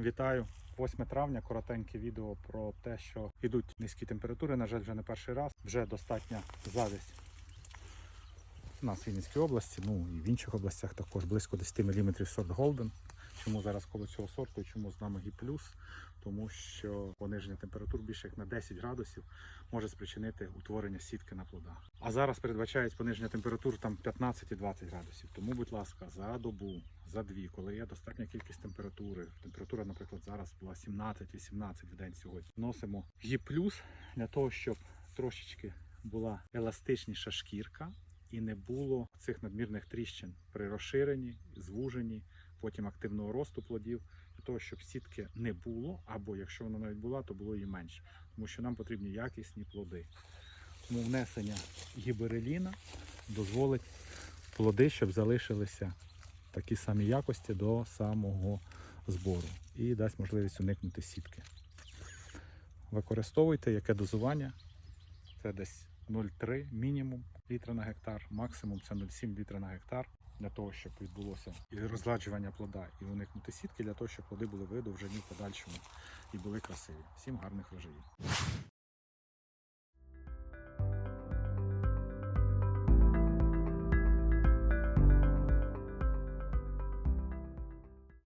Вітаю! 8 травня, коротеньке відео про те, що йдуть низькі температури. На жаль, вже не перший раз. Вже достатня завість у нас в Вінницькій області, ну і в інших областях також близько 10 мм сорт Голден. Чому зараз коло цього сорту чому з нами плюс? Тому що пониження температур більше як на 10 градусів може спричинити утворення сітки на плодах. А зараз передбачають пониження температур там 15 і 20 градусів. Тому, будь ласка, за добу, за дві, коли є достатня кількість температури. Температура, наприклад, зараз була 17-18 в день сьогодні. Носимо Ї плюс для того, щоб трошечки була еластичніша шкірка і не було цих надмірних тріщин при розширенні, звуженні, потім активного росту плодів, для того, щоб сітки не було, або якщо вона навіть була, то було її менше, тому що нам потрібні якісні плоди. Тому внесення гібереліна дозволить плоди, щоб залишилися такі самі якості до самого збору і дасть можливість уникнути сітки. Використовуйте яке дозування. Це десь 0,3 мінімум літра на гектар, максимум це 0,7 літра на гектар. Для того, щоб відбулося і розладжування плода і уникнути сітки, для того, щоб плоди були видовжені в подальшому і були красиві. Всім гарних врожаїв.